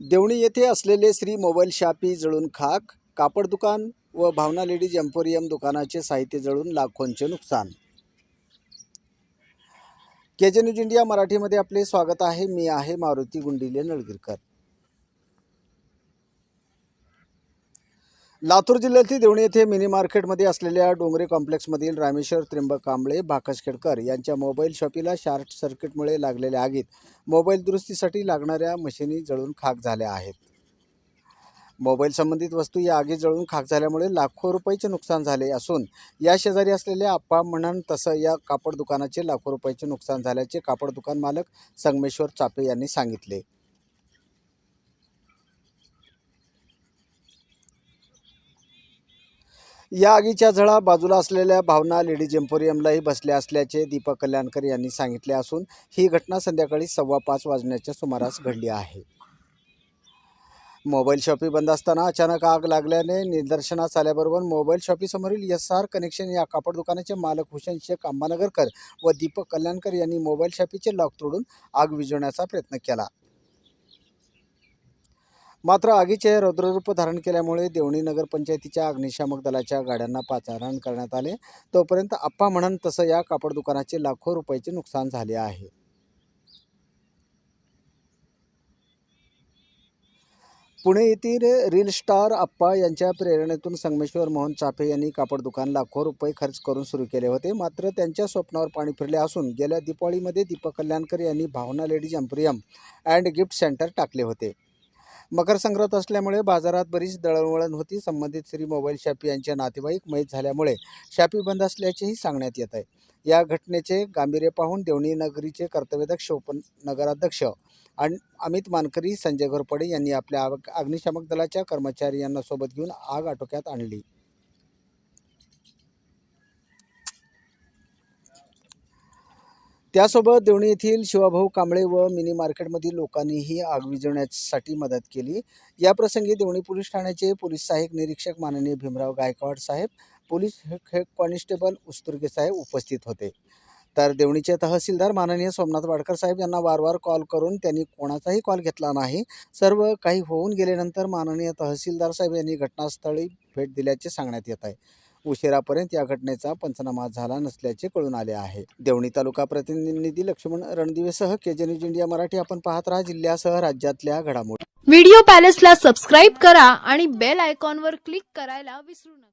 देवणी येथे असलेले Shri mobile shoppe जळून खाक कापड दुकान व भावना लेडीज एम्पोरियम दुकानाचे साहित्य जळून लाखोंचे नुकसान. केजे न्यूज इंडिया मराठीमध्ये आपले स्वागत आहे. मी आहे मारुती गुंडिले नळगिरकर. लातूर जिल्ह्यातील देवणी येथे मिनी मार्केटमध्ये असलेल्या डोंगरे कॉम्प्लेक्समधील रामेश्वर त्र्यंबक कांबळे भाकस खेडकर यांच्या मोबाईल शॉपीला शॉर्ट सर्किटमुळे लागलेल्या आगीत मोबाईल दुरुस्तीसाठी लागणाऱ्या मशिनी जळून खाक झाल्या आहेत. मोबाईल संबंधित वस्तू या आगीत जळून खाक झाल्यामुळे लाखो रुपयाचे नुकसान झाले असून या शेजारी असलेल्या आप्पा म्हणून तसं या कापड दुकानाचे लाखो रुपयाचे नुकसान झाल्याचे कापड दुकान मालक संगमेश्वर चापे यांनी सांगितले. या आगीच्या झळा बाजूला असलेल्या भावना लेडीज एम्पोरियमलाही बसल्या असल्याचे दीपक कल्याणकर यांनी सांगितले असून ही घटना संध्याकाळी सव्वा पाच वाजण्याच्या सुमारास घडली आहे. मोबाईल शॉपी बंद असताना अचानक आग लागल्याने निदर्शनास आल्याबरोबर मोबाईल शॉपीसमोरील एस आर कनेक्शन या कापड दुकानाचे मालक हुसेन शेख अंबानगरकर व दीपक कल्याणकर यांनी मोबाईल शॉपीचे लॉक तोडून आग विझवण्याचा प्रयत्न केला. मात्र आगीचे रौद्ररूप धारण केल्यामुळे देवणी नगरपंचायतीच्या अग्निशामक दलाच्या गाड्यांना पाचारण करण्यात आले. तोपर्यंत आप्पा म्हणून तसं या कापड दुकानाचे लाखो रुपयाचे नुकसान झाले आहे. पुणे येथील रील स्टार आप्पा यांच्या प्रेरणेतून संगमेश्वर मोहन चाफे यांनी कापड दुकान लाखो रुपये खर्च करून सुरू केले होते. मात्र त्यांच्या स्वप्नावर पाणी फिरले असून गेल्या दिपावळीमध्ये दीपक कल्याणकर यांनी Bhavana ladies emporium and gift centre टाकले होते. मकर संक्रांत असल्यामुळे बाजारात बरीच दळणवळण होती. संबंधित श्री मोबाईल शॅपी यांचे नातेवाईक मयत झाल्यामुळे शॅपी बंद असल्याचेही सांगण्यात येत आहे. या घटनेचे गांभीर्य पाहून देवणी नगरीचे कर्तव्यदक्ष उपनगराध्यक्ष आणि अमित मानकरी संजय घोरपडे यांनी आपल्या आग- अग्निशामक दलाच्या कर्मचारी यांना सोबत घेऊन आग आटोक्यात आणली. त्यासोबत देवणी येथील शिवाभाऊ कांबळे व मिनी मार्केटमधील लोकांनीही आग विझवण्यासाठी मदत केली. याप्रसंगी देवणी पोलीस ठाण्याचे पोलीस सहाय्यक निरीक्षक माननीय भीमराव गायकवाड साहेब पोलीस हे- हेड कॉन्स्टेबल उस्तुर्गे साहेब उपस्थित होते. तर देवणीचे तहसीलदार माननीय सोमनाथ वाडकर साहेब यांना वारंवार कॉल करून त्यांनी कोणाचाही कॉल घेतला नाही. सर्व काही होऊन गेल्यानंतर माननीय तहसीलदार साहेब यांनी घटनास्थळी भेट दिल्याचे सांगण्यात येत आहे. उशिरापर्यंत या घटनेचा पंचनामा झाला नसल्याचे कळून आले आहे. देवणी तालुका प्रतिनिधी लक्ष्मण रणदिवेसह केजे न्यूज इंडिया मराठी आपण पाहत राहा जिल्ह्यासह राज्यातल्या घडामोडी. व्हिडिओ पॅलेसला सबस्क्राईब करा आणि बेल आयकॉनवर क्लिक करायला विसरू नका.